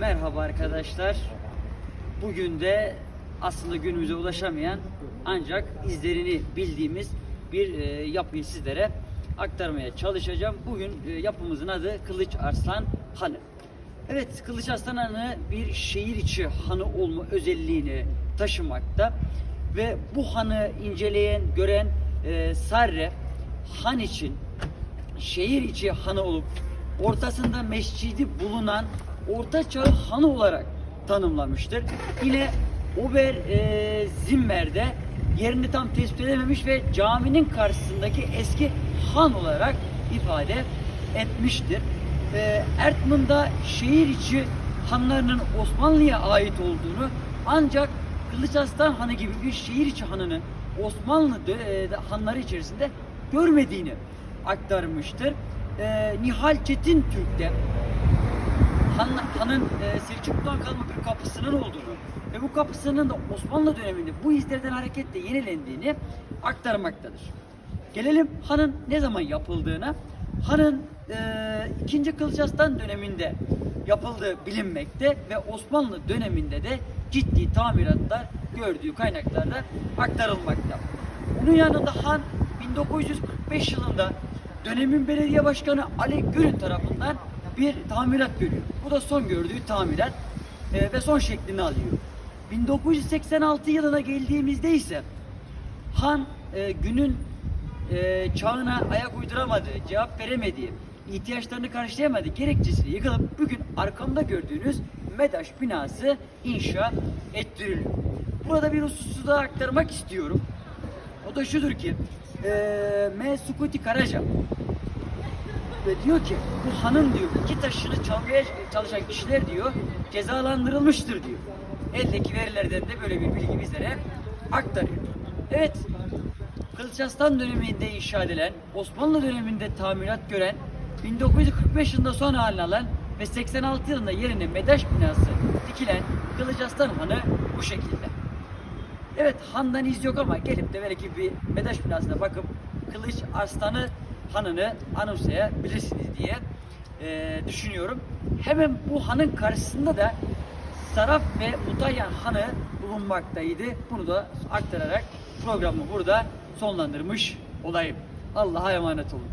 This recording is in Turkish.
Merhaba arkadaşlar. Bugün de aslında günümüze ulaşamayan ancak izlerini bildiğimiz bir e, yapıyı sizlere aktarmaya çalışacağım. Bugün e, yapımızın adı Kılıç Arslan Hanı. Evet, Kılıç Arslan Hanı bir şehir içi hanı olma özelliğini taşımakta ve bu hanı inceleyen, gören e, Sarre han için şehir içi hanı olup ortasında mescidi bulunan Orta Çağ hanı olarak tanımlamıştır. Yine Ober e, Zimmer'de yerini tam tespit edememiş ve caminin karşısındaki eski han olarak ifade etmiştir. E, Ertman'da şehir içi hanlarının Osmanlı'ya ait olduğunu ancak Kılıç Arslan Hanı gibi bir şehir içi hanını Osmanlı e, hanları içerisinde görmediğini aktarmıştır. E, Nihal Çetin Türk'te Han, hanın e, Selçuklu'dan kalma bir kapısının olduğunu ve bu kapısının da Osmanlı döneminde bu izlerden hareketle yenilendiğini aktarmaktadır. Gelelim hanın ne zaman yapıldığına. Hanın e, 2. Kılıç Arslan döneminde yapıldığı bilinmekte ve Osmanlı döneminde de ciddi tamiratlar gördüğü kaynaklarda aktarılmakta. Bunun yanında han 1945 yılında dönemin belediye başkanı Ali Gül'ün tarafından bir tamirat görüyor. Bu da son gördüğü tamirat e, ve son şeklini alıyor. 1986 yılına geldiğimizde ise Han e, günün e, çağına ayak uyduramadığı, cevap veremediği, ihtiyaçlarını karşılayamadığı gerekçesiyle yıkılıp bugün arkamda gördüğünüz MEDAŞ binası inşa ettiriliyor. Burada bir hususu daha aktarmak istiyorum. O da şudur ki e, M. Sukuti Karaca ve diyor ki bu hanın diyor iki taşını çalmaya çalışan kişiler diyor cezalandırılmıştır diyor. Eldeki verilerden de böyle bir bilgi bizlere aktarıyor. Evet Kılıç Arslan döneminde inşa edilen, Osmanlı döneminde tamirat gören, 1945 yılında son haline alan ve 86 yılında yerine MEDAŞ binası dikilen Kılıç Arslan Hanı bu şekilde. Evet handan iz yok ama gelip de belki bir MEDAŞ binasına bakıp Kılıç Arslan'ı hanını anımsayabilirsiniz diye eee, düşünüyorum. Hemen bu hanın karşısında da Saraf ve Mutayyan Hanı bulunmaktaydı. Bunu da aktararak programı burada sonlandırmış olayım. Allah'a emanet olun.